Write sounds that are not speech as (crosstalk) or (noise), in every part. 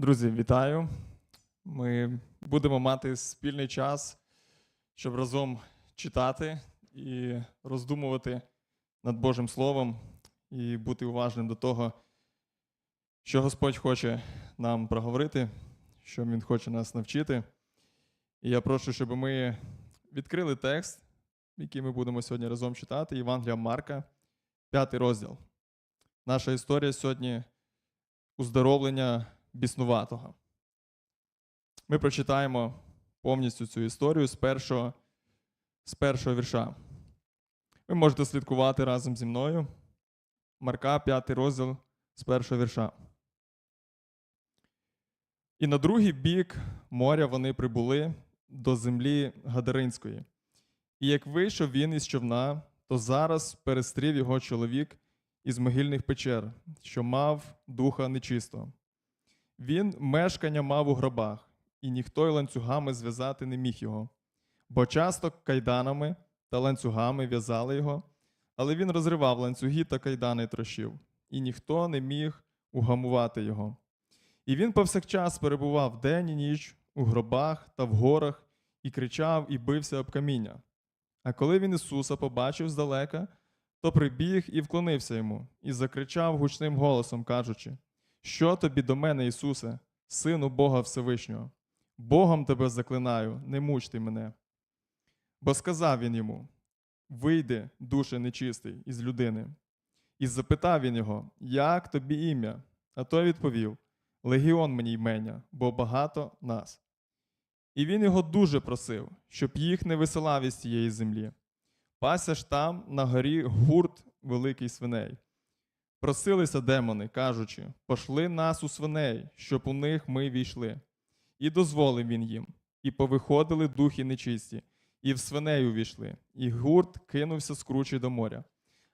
Друзі, вітаю! Ми будемо мати спільний час, щоб разом читати і роздумувати над Божим Словом і бути уважним до того, що Господь хоче нам проговорити, що Він хоче нас навчити. І я прошу, щоб ми відкрили текст, який ми будемо сьогодні разом читати, Євангелія Марка, п'ятий розділ. Наша історія сьогодні уздоровлення біснуватого. Ми прочитаємо повністю цю історію з першого, з першого вірша. Ви можете слідкувати разом зі мною. Марка, 5 розділ з першого вірша. І на другий бік моря вони прибули до землі Гадаринської. І як вийшов він із човна, то зараз перестрів його чоловік із могильних печер, що мав духа нечистого. Він мешкання мав у гробах, і ніхто й ланцюгами зв'язати не міг його, бо часто кайданами та ланцюгами в'язали його, але він розривав ланцюги та кайдани трощив, і ніхто не міг угамувати його. І він повсякчас перебував день і ніч у гробах та в горах, і кричав, і бився об каміння. А коли він Ісуса побачив здалека, то прибіг і вклонився йому, і закричав гучним голосом, кажучи: Що тобі до мене, Ісусе, Сину Бога Всевишнього? Богом тебе заклинаю, не муч ти мене. Бо сказав він йому: Вийди, душе нечистий, із людини. І запитав він його, як тобі ім'я? А той відповів: Легіон мені ймення, бо багато нас. І він його дуже просив, щоб їх не висилав із цієї землі. Пася ж там на горі гурт великий свиней. Просилися демони, кажучи, пошли нас у свиней, щоб у них ми війшли. І дозволив він їм, і повиходили духи нечисті, і в свиней увійшли, і гурт кинувся з кручі до моря.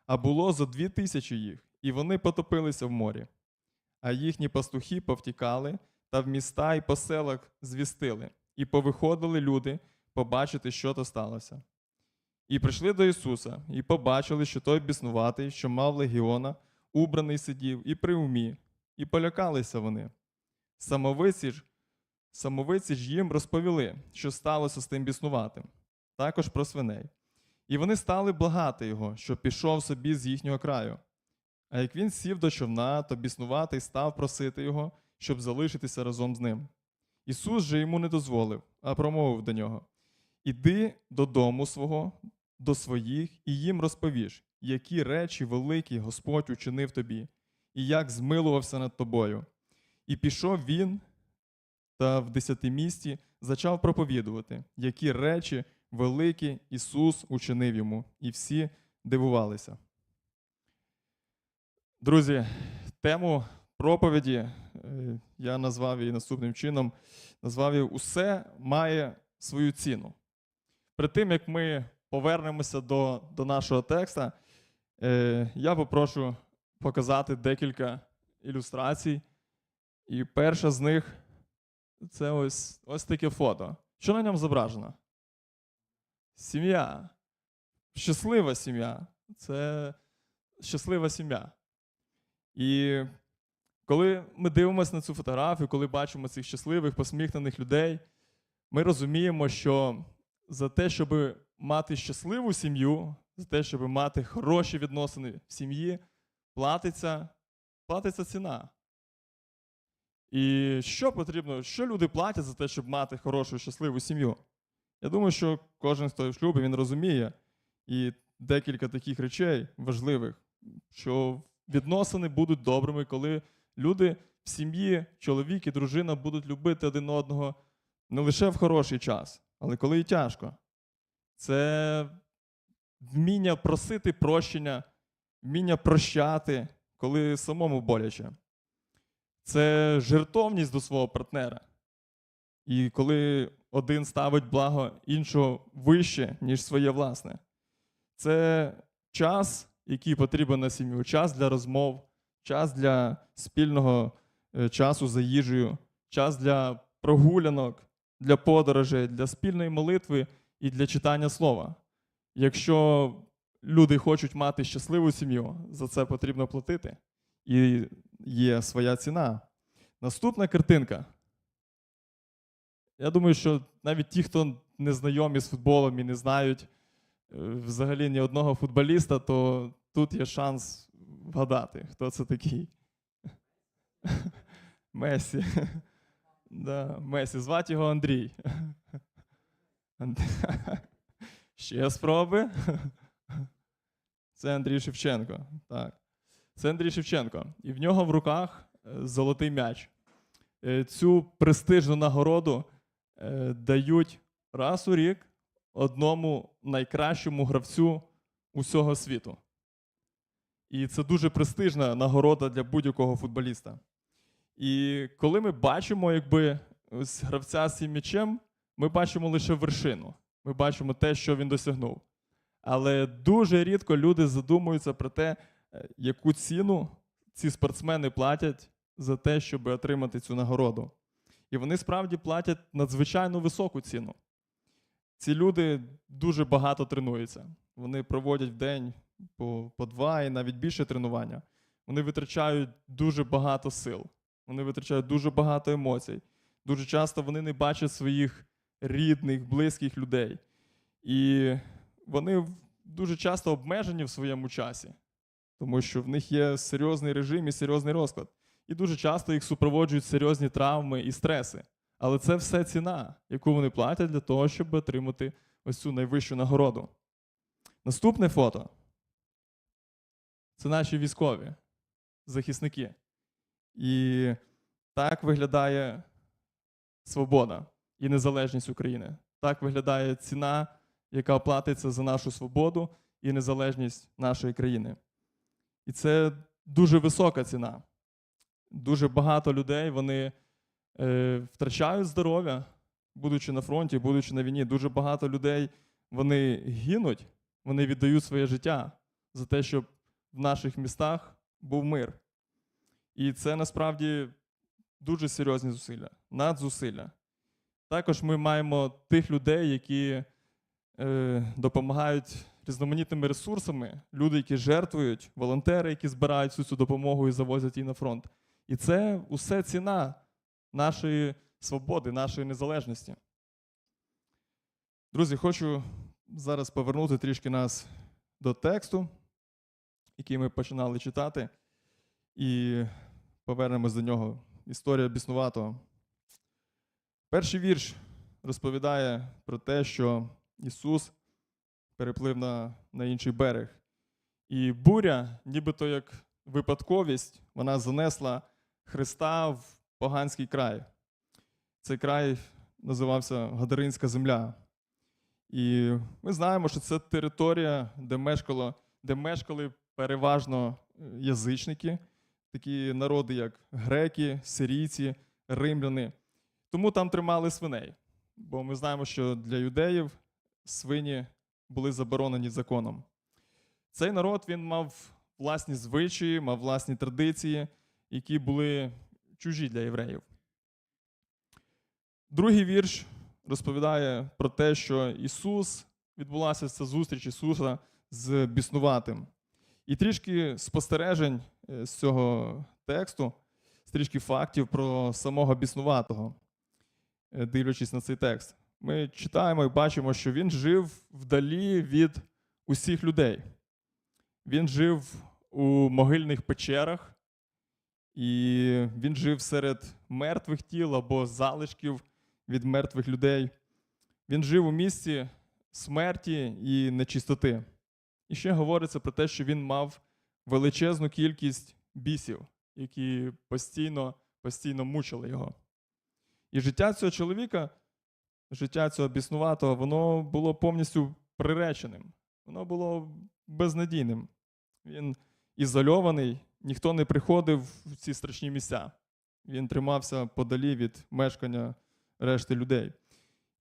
А було зо дві тисячі їх, і вони потопилися в морі. А їхні пастухи повтікали та в міста і по звістили, і повиходили люди побачити, що то сталося. І прийшли до Ісуса, і побачили, що той біснуватий, що мав легіона, убраний сидів, і при умі, і полякалися вони. Самовиці ж, самовиці ж їм розповіли, що сталося з тим біснуватим, також про свиней. І вони стали благати його, що пішов собі з їхнього краю. А як він сів до човна, то біснуватий став просити його, щоб залишитися разом з ним. Ісус же йому не дозволив, а промовив до нього: Іди додому свого, до своїх, і їм розповіш, які речі великі Господь учинив тобі, і як змилувався над тобою. І пішов він та в десятимісті зачав проповідувати, які речі великі Ісус учинив йому, і всі дивувалися. Друзі, тему проповіді е, я назвав її наступним чином: назвав її Усе має свою ціну. Перед тим, як ми повернемося до, до нашого текста, е, я попрошу показати декілька ілюстрацій. І перша з них це ось, ось таке фото. Що на ньому зображено? Сім'я. Щаслива сім'я. Це щаслива сім'я. І коли ми дивимося на цю фотографію, коли бачимо цих щасливих, посміхнених людей, ми розуміємо, що за те, щоб мати щасливу сім'ю, за те, щоб мати хороші відносини в сім'ї, платиться, платиться ціна. І що потрібно, що люди платять за те, щоб мати хорошу, щасливу сім'ю? Я думаю, що кожен, хто в шлюбі, він розуміє і декілька таких речей важливих, що відносини будуть добрими, коли люди в сім'ї, чоловік і дружина будуть любити один одного не лише в хороший час, але коли і тяжко. Це вміння просити прощення, вміння прощати, коли самому боляче. Це жертовність до свого партнера. І коли один ставить благо іншого вище, ніж своє власне. Це час, який потрібен на сім'ю, час для розмов, час для спільного е, часу за їжею, час для прогулянок, для подорожей, для спільної молитви і для читання слова. Якщо люди хочуть мати щасливу сім'ю, за це потрібно платити. І є своя ціна Наступна картинка. Я думаю, що навіть ті, хто не знайомі з футболом і не знають е, взагалі ні одного футболіста, то тут є шанс вгадати, хто це такий. (laughs) Месі. (laughs) Да, Месі. Звати його Андрій. (laughs) Ще спроби. Це Андрій Шевченко. Так. Це Андрій Шевченко. І в нього в руках е, золотий м'яч. Е, Цю престижну нагороду е, дають раз у рік одному найкращому гравцю усього світу. І це дуже престижна нагорода для будь-якого футболіста. І коли ми бачимо, якби ось гравця з цим м'ячем, ми бачимо лише вершину. Ми бачимо те, що він досягнув. Але дуже рідко люди задумуються про те, е, яку ціну ці спортсмени платять за те, щоб отримати цю нагороду. І вони справді платять надзвичайно високу ціну. Ці люди дуже багато тренуються. Вони проводять в день по, по два і навіть більше тренування. Вони витрачають дуже багато сил, вони витрачають дуже багато емоцій. Дуже часто вони не бачать своїх рідних, близьких людей. І вони дуже часто обмежені в своєму часі, тому що в них є серйозний режим і серйозний розклад. І дуже часто їх супроводжують серйозні травми і стреси. Але це все ціна, яку вони платять для того, щоб отримати ось цю найвищу нагороду. Наступне фото це наші військові, захисники. І так виглядає свобода і незалежність України. Так виглядає ціна, яка платиться за нашу свободу і незалежність нашої країни. І це дуже висока ціна. Дуже багато людей вони е, втрачають здоров'я, будучи на фронті, будучи на війні. Дуже багато людей вони гинуть, вони віддають своє життя за те, щоб в наших містах був мир. І це насправді дуже серйозні зусилля, надзусилля. Також ми маємо тих людей, які е, допомагають різноманітними ресурсами, люди, які жертвують, волонтери, які збирають всю цю допомогу і завозять її на фронт. І це усе ціна нашої свободи, нашої незалежності. Друзі, хочу зараз повернути трішки нас до тексту, який ми починали читати, і повернемось до нього. Історія біснуватого. Перший вірш розповідає про те, що Ісус переплив на, на інший берег. І буря, нібито як випадковість, вона занесла Христа в поганський край. Цей край називався Гадаринська земля. І ми знаємо, що це територія, де мешкало, де мешкали переважно е, язичники, такі народи, як греки, сирійці, римляни. Тому там тримали свиней. Бо ми знаємо, що для юдеїв свині були заборонені законом. Цей народ він мав власні звичаї, мав власні традиції, які були чужі для євреїв. Другий вірш розповідає про те, що Ісус відбулася ця зустріч Ісуса з біснуватим. І трішки спостережень е, з цього тексту, трішки фактів про самого біснуватого, дивлячись на цей текст. Ми читаємо і бачимо, що він жив вдалі від усіх людей. Він жив у могильних печерах, і він жив серед мертвих тіл або залишків від мертвих людей. Він жив у місці смерті і нечистоти. І ще говориться про те, що він мав величезну кількість бісів, які постійно, постійно мучили його. І життя цього чоловіка, життя цього біснуватого, воно було повністю приреченим, воно було безнадійним. Він ізольований, ніхто не приходив в ці страшні місця. Він тримався подалі від мешкання решти людей.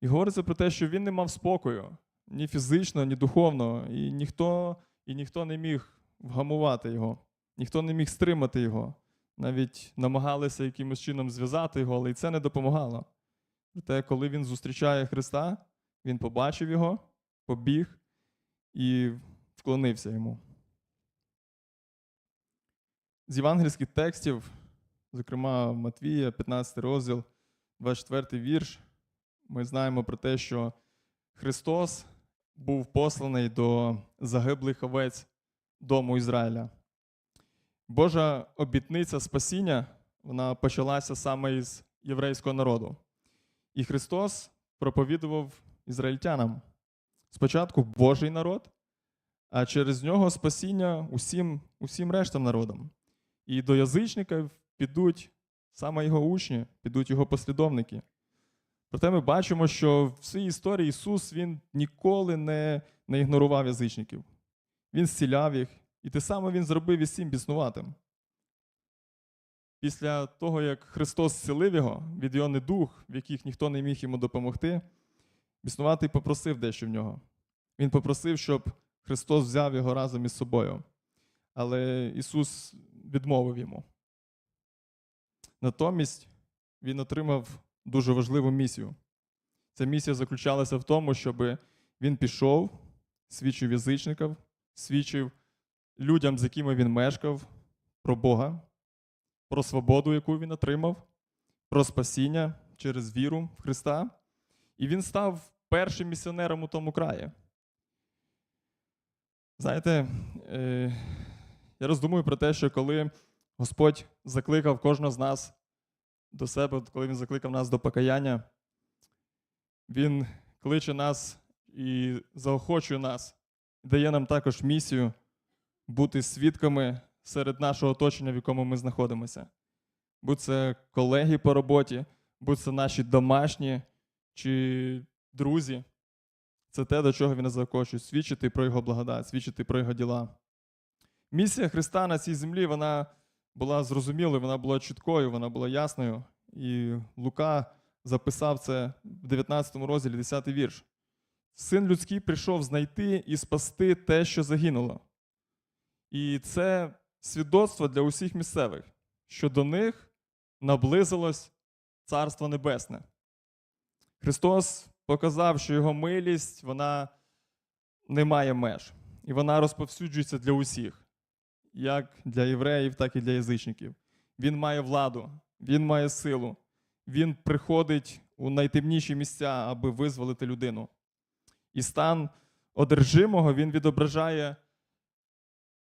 І говориться про те, що він не мав спокою ні фізично, ні духовно, і ніхто, і ніхто не міг вгамувати його, ніхто не міг стримати його. Навіть намагалися якимось чином зв'язати його, але і це не допомагало. Проте, коли він зустрічає Христа, він побачив його, побіг і вклонився йому. З євангельських текстів зокрема Матвія, 15 розділ, 24 вірш, ми знаємо про те, що Христос був посланий до загиблих овець дому Ізраїля. Божа обітниця спасіння вона почалася саме із єврейського народу. І Христос проповідував ізраїльтянам спочатку Божий народ, а через нього спасіння усім, усім рештам народам. І до язичників підуть саме його учні, підуть його послідовники. Проте ми бачимо, що в своїй історії Ісус Він ніколи не, не ігнорував язичників. Він зціляв їх, і те саме Він зробив із цим біснуватим. Після того, як Христос зцілив його від його недух, в яких ніхто не міг йому допомогти, біснуватий попросив дещо в нього. Він попросив, щоб Христос взяв його разом із собою. Але Ісус відмовив йому. Натомість Він отримав дуже важливу місію. Ця місія заключалася в тому, щоб він пішов, свідчив язичників, свідчив людям, з якими він мешкав, про Бога, про свободу, яку він отримав, про спасіння через віру в Христа. І він став першим місіонером у тому краї. Знаєте, е, я роздумую про те, що коли Господь закликав кожного з нас до себе, коли Він закликав нас до покаяння, Він кличе нас і заохочує нас, дає нам також місію бути свідками серед нашого оточення, в якому ми знаходимося. Будь це колеги по роботі, будь це наші домашні чи друзі. Це те, до чого він заохочує, свідчити про його благодать, свідчити про його діла. Місія Христа на цій землі вона була зрозумілою, вона була чіткою, вона була ясною. І Лука записав це в 19 розділі, 10 вірш. Син людський прийшов знайти і спасти те, що загинуло. І це свідоцтво для усіх місцевих, що до них наблизилось Царство Небесне. Христос показав, що його милість вона не має меж, і вона розповсюджується для усіх, як для євреїв, так і для язичників. Він має владу, він має силу, він приходить у найтемніші місця, аби визволити людину. І стан одержимого він відображає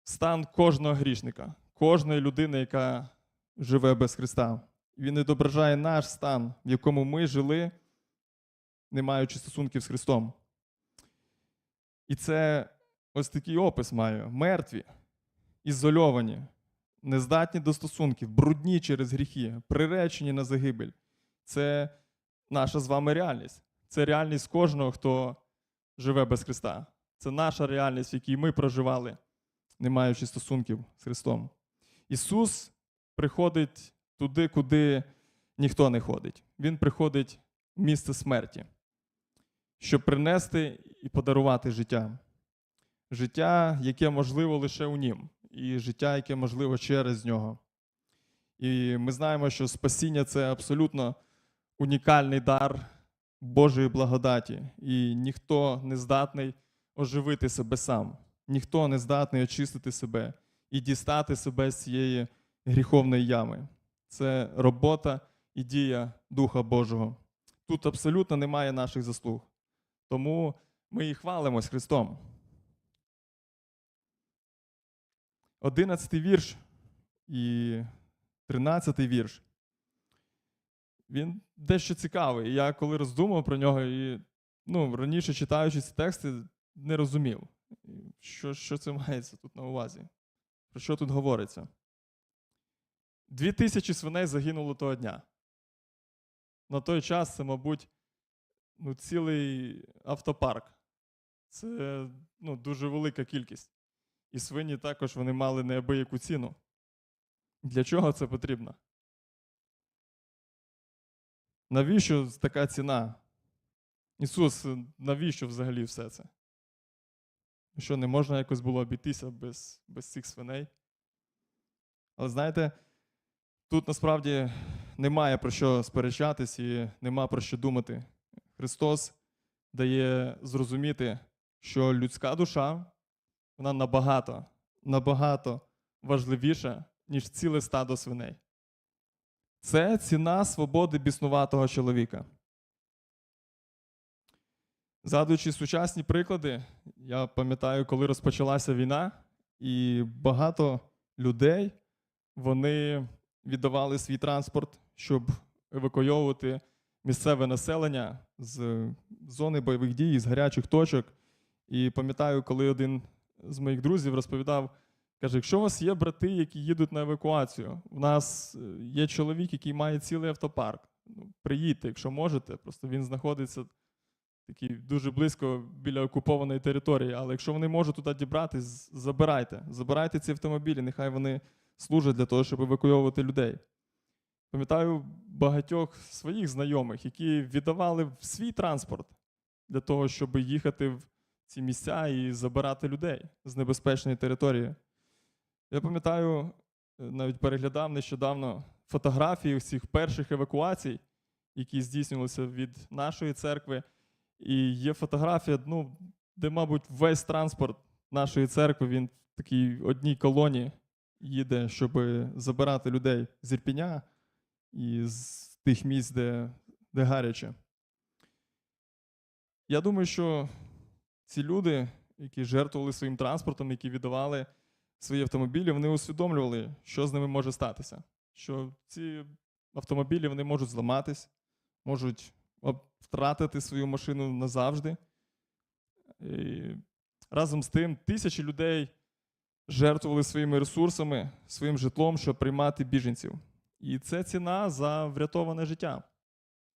стан кожного грішника, кожної людини, яка живе без Христа. Він відображає наш стан, в якому ми жили, не маючи стосунків з Христом. І це ось такий опис має: мертві, ізольовані, нездатні до стосунків, брудні через гріхи, приречені на загибель. Це наша з вами реальність. Це реальність кожного, хто живе без Христа. Це наша реальність, в якій ми проживали, не маючи стосунків з Христом. Ісус приходить туди, куди ніхто не ходить. Він приходить в місце смерті, щоб принести і подарувати життя. Життя, яке можливо лише у нім, і життя, яке можливо через нього. І ми знаємо, що спасіння це абсолютно унікальний дар Божої благодаті, і ніхто не здатний оживити себе сам, ніхто не здатний очистити себе і дістати себе з цієї гріховної ями. Це робота і дія Духа Божого. Тут абсолютно немає наших заслуг. Тому ми і хвалимось Христом. Одинадцятий вірш і тринадцятий вірш. Він дещо цікавий. Я коли роздумав про нього і ну, раніше читаючи ці тексти, не розумів, що, що це (laughs) мається тут на увазі. Про що тут говориться? Дві тисячі свиней загинуло того дня. На той час це, мабуть, ну, цілий автопарк. Це ну, дуже велика кількість. І свині також вони мали неабияку ціну. Для чого це потрібно? Навіщо така ціна? Ісус, навіщо взагалі все це? Що не можна якось було обійтися без, без цих свиней? Але знаєте, тут насправді немає про що сперечатись і нема про що думати. Христос дає зрозуміти, що людська душа вона набагато, набагато важливіша, ніж ціле стадо свиней. Це ціна свободи біснуватого чоловіка. Згадуючи сучасні приклади, я пам'ятаю, коли розпочалася війна, і багато людей вони віддавали свій транспорт, щоб евакуйовувати місцеве населення з зони бойових дій, з гарячих точок. І пам'ятаю, коли один з моїх друзів розповідав, каже: якщо у вас є брати, які їдуть на евакуацію, у нас е, є чоловік, який має цілий автопарк. Ну, приїдьте, якщо можете. Просто він знаходиться такий дуже близько біля окупованої території. Але якщо вони можуть туди дібратись, забирайте. Забирайте ці автомобілі, нехай вони служать для того, щоб евакуйовувати людей. Пам'ятаю багатьох своїх знайомих, які віддавали свій транспорт для того, щоб їхати в ці місця і забирати людей з небезпечної території. Я пам'ятаю, е, навіть переглядав нещодавно фотографії цих перших евакуацій, які здійснювалися від нашої церкви. І є фотографія, ну, де, мабуть, весь транспорт нашої церкви він в такій одній колоні їде, щоб забирати людей з Ірпіня і з тих місць, де, де гаряче. Я думаю, що ці люди, які жертвували своїм транспортом, які віддавали свої автомобілі, вони усвідомлювали, що з ними може статися. Що ці автомобілі вони можуть зламатись, можуть втратити свою машину назавжди. І разом з тим, тисячі людей жертвували своїми ресурсами, своїм житлом, щоб приймати біженців. І це ціна за врятоване життя.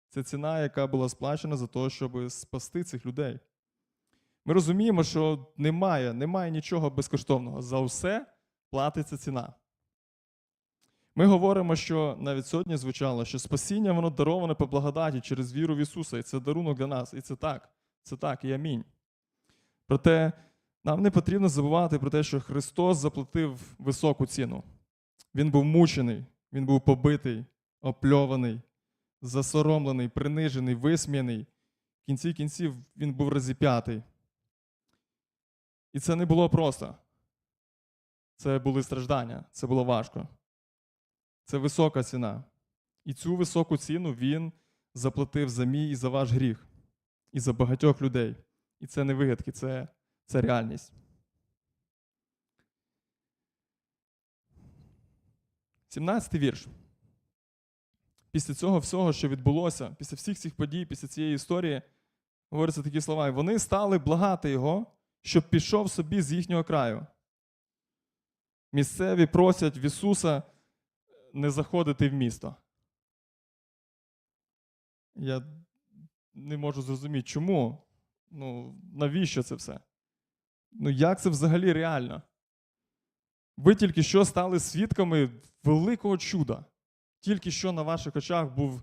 Це ціна, яка була сплачена за те, щоб спасти цих людей. Ми розуміємо, що немає, немає нічого безкоштовного. За все платиться ціна. Ми говоримо, що навіть сьогодні звучало, що спасіння воно дароване по благодаті через віру в Ісуса, і це дарунок для нас. І це так, це так, і амінь. Проте нам не потрібно забувати про те, що Христос заплатив високу ціну. Він був мучений, він був побитий, опльований, засоромлений, принижений, висміяний. В кінці кінців він був розіп'ятий. І це не було просто. Це були страждання, це було важко. Це висока ціна. І цю високу ціну він заплатив за мій і за ваш гріх, і за багатьох людей. І це не вигадки, це, це реальність. 17 вірш. Після цього всього, що відбулося, після всіх цих подій, після цієї історії, говоряться такі слова. Вони стали благати його, щоб пішов собі з їхнього краю. Місцеві просять в Ісуса не заходити в місто. Я не можу зрозуміти, чому? Ну, навіщо це все? Ну, як це взагалі реально? Ви тільки що стали свідками великого чуда. Тільки що на ваших очах був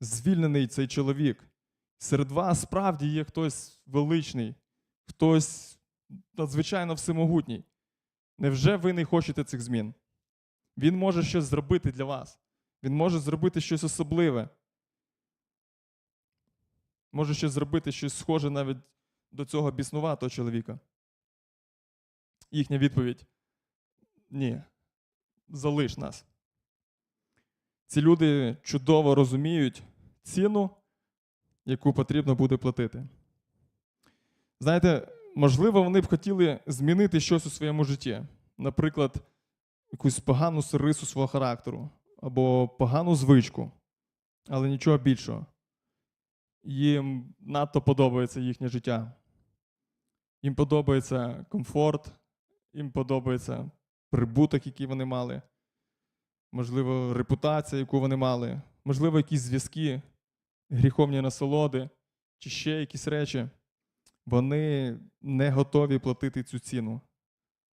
звільнений цей чоловік. Серед вас справді є хтось величний, хтось надзвичайно всемогутній. Невже ви не хочете цих змін? Він може щось зробити для вас. Він може зробити щось особливе. Може щось зробити щось схоже навіть до цього біснуватого чоловіка. Їхня відповідь ні. Залиш нас. Ці люди чудово розуміють ціну, яку потрібно буде платити. Знаєте, можливо, вони б хотіли змінити щось у своєму житті. Наприклад, якусь погану рису свого характеру або погану звичку, але нічого більшого. Їм надто подобається їхнє життя. Їм подобається комфорт, їм подобається прибуток, який вони мали, можливо, репутація, яку вони мали, можливо, якісь зв'язки, гріховні насолоди чи ще якісь речі. Вони не готові платити цю ціну.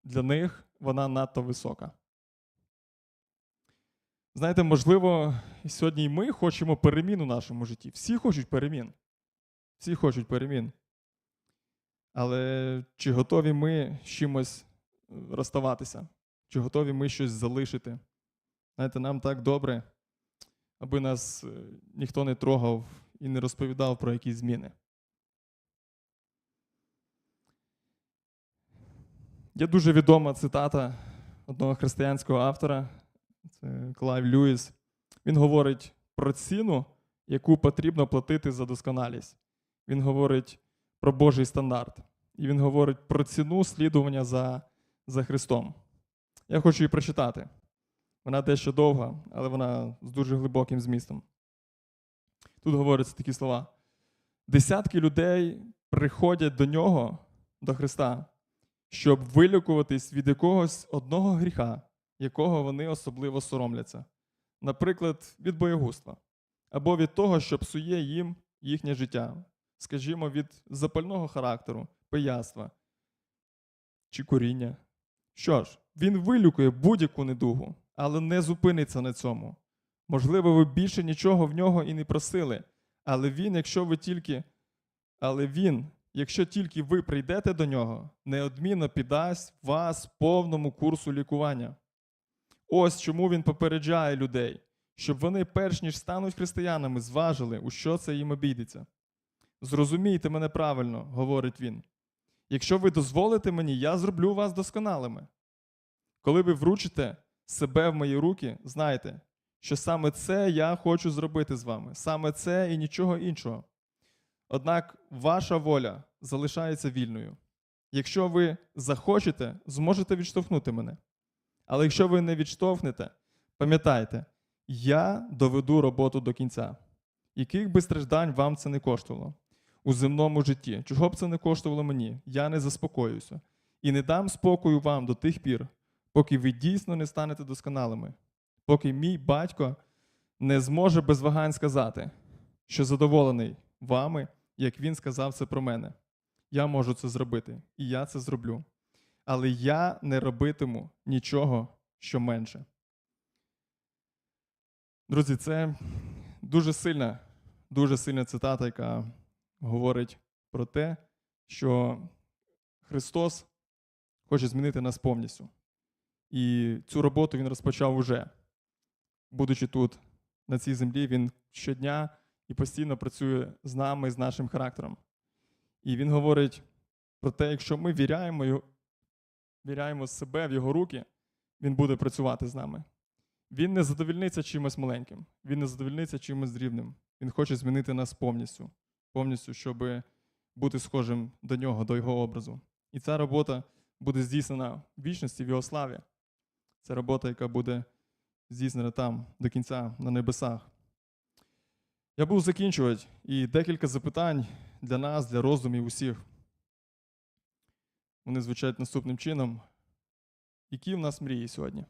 Для них вона надто висока. Знаєте, можливо, сьогодні ми хочемо перемін у нашому житті. Всі хочуть перемін. Всі хочуть перемін. Але чи готові ми з чимось е, розставатися? Чи готові ми щось залишити? Знаєте, нам так добре, аби нас е, ніхто не трогав і не розповідав про якісь зміни. Є дуже відома цитата одного християнського автора, це Клайв Льюіс. Він говорить про ціну, яку потрібно платити за досконалість. Він говорить про Божий стандарт. І він говорить про ціну слідування за, за Христом. Я хочу її прочитати. Вона дещо довга, але вона з дуже глибоким змістом. Тут говоряться такі слова: десятки людей приходять до нього, до Христа, щоб вилікуватись від якогось одного гріха, якого вони особливо соромляться. Наприклад, від боєгуства, або від того, що псує їм їхнє життя, скажімо, від запального характеру, пияства чи коріння. Що ж, він вилікує будь-яку недугу, але не зупиниться на цьому. Можливо, ви більше нічого в нього і не просили, але він, якщо ви тільки, але він, якщо тільки ви прийдете до нього, неодмінно піддасть вас повному курсу лікування. Ось чому він попереджає людей, щоб вони, перш ніж стануть християнами, зважили, у що це їм обійдеться. Зрозумійте мене правильно, говорить він. Якщо ви дозволите мені, я зроблю вас досконалими. Коли ви вручите себе в мої руки, знайте, що саме це я хочу зробити з вами, саме це і нічого іншого. Однак ваша воля залишається вільною. Якщо ви захочете, зможете відштовхнути мене. Але якщо ви не відштовхнете, пам'ятайте, я доведу роботу до кінця. Яких би страждань вам це не коштувало у земному житті, чого б це не коштувало мені, я не заспокоюся і не дам спокою вам до тих пір, поки ви дійсно не станете досконалими, поки мій батько не зможе без вагань сказати, що задоволений вами, як він сказав це про мене. Я можу це зробити, і я це зроблю. Але я не робитиму нічого, що менше. Друзі, це дуже сильна, дуже сильна цитата, яка говорить про те, що Христос хоче змінити нас повністю. І цю роботу він розпочав уже. Будучи тут, на цій землі, він щодня і постійно працює з нами, з нашим характером. І він говорить про те, якщо ми віряємо, віряємо себе в його руки, він буде працювати з нами. Він не задовільниться чимось маленьким, він не задовільниться чимось дрібним. Він хоче змінити нас повністю, повністю, щоб бути схожим до нього, до його образу. І ця робота буде здійснена в вічності в його славі. Це робота, яка буде здійснена там до кінця на небесах. Я буду закінчувати і декілька запитань для нас, для роздумів усіх. Вони звучать наступним чином. Які в нас мрії сьогодні?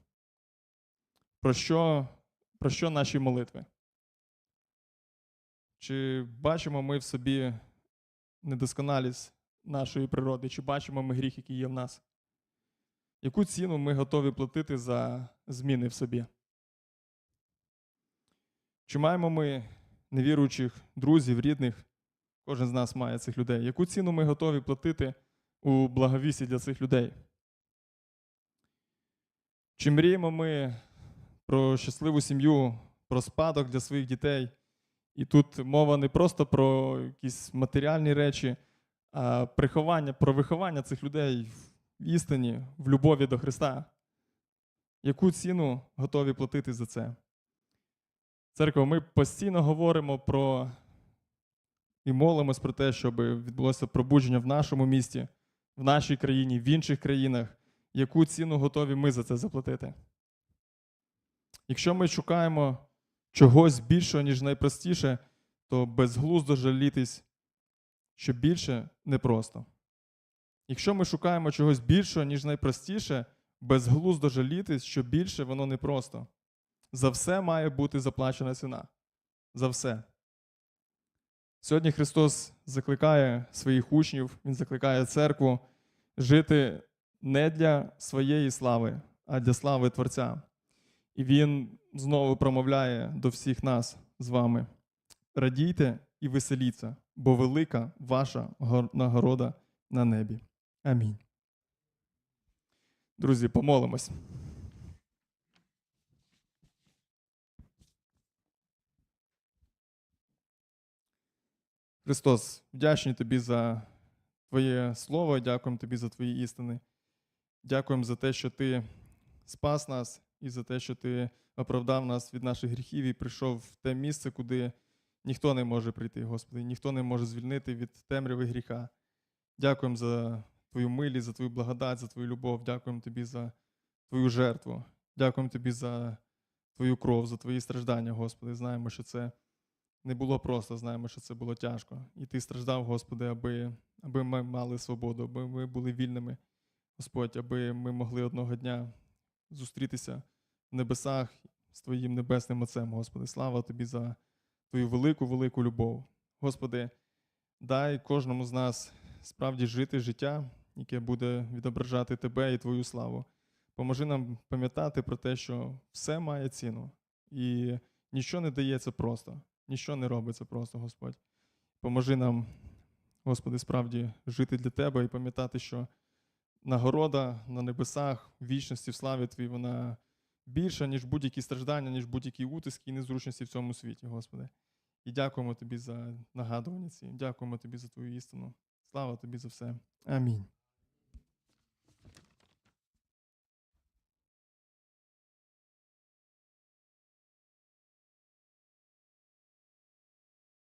Про що, про що наші молитви? Чи бачимо ми в собі недосконалість нашої природи, чи бачимо ми гріх, який є в нас? Яку ціну ми готові платити за зміни в собі? Чи маємо ми невіруючих друзів, рідних? Кожен з нас має цих людей. Яку ціну ми готові платити у благовісті для цих людей? Чи мріємо ми про щасливу сім'ю, про спадок для своїх дітей? І тут мова не просто про якісь матеріальні речі, а приховання, про виховання цих людей в істині, в любові до Христа. Яку ціну готові платити за це? Церква, ми постійно говоримо про і молимось про те, щоб відбулося пробудження в нашому місті, в нашій країні, в інших країнах. Яку ціну готові ми за це заплатити? Якщо ми шукаємо чогось більшого, ніж найпростіше, то безглуздо жалітись, що більше непросто. Якщо ми шукаємо чогось більшого, ніж найпростіше, безглуздо жалітись, що більше воно непросто. За все має бути заплачена ціна. За все. Сьогодні Христос закликає своїх учнів, Він закликає церкву жити не для своєї слави, а для слави Творця. І Він знову промовляє до всіх нас з вами: радійте і веселіться, бо велика ваша нагорода на небі. Амінь. Друзі, помолимось. Христос, вдячні тобі за Твоє слово, дякуємо тобі за твої істини. Дякуємо за те, що ти спас нас, і за те, що ти оправдав нас від наших гріхів і прийшов в те місце, куди ніхто не може прийти, Господи, ніхто не може звільнити від темряви гріха. Дякуємо за Твою милість, за Твою благодать, за Твою любов. Дякуємо Тобі за Твою жертву. Дякуємо Тобі за Твою кров, за Твої страждання, Господи. Знаємо, що це не було просто, знаємо, що це було тяжко. І Ти страждав, Господи, аби, аби ми мали свободу, аби ми були вільними, Господь, аби ми могли одного дня зустрітися в небесах з Твоїм небесним Отцем, Господи. Слава Тобі за Твою велику, велику любов. Господи, дай кожному з нас справді жити життя, яке буде відображати Тебе і Твою славу. Поможи нам пам'ятати про те, що все має ціну, і нічого не дається просто, нічого не робиться просто, Господь. Поможи нам, Господи, справді жити для Тебе і пам'ятати, що нагорода на небесах, вічності, в славі Твій, вона більша, ніж будь-які страждання, ніж будь-які утиски і незручності в цьому світі, Господи. І дякуємо Тобі за нагадування ці. Дякуємо Тобі за Твою істину. Слава Тобі за все. Амінь.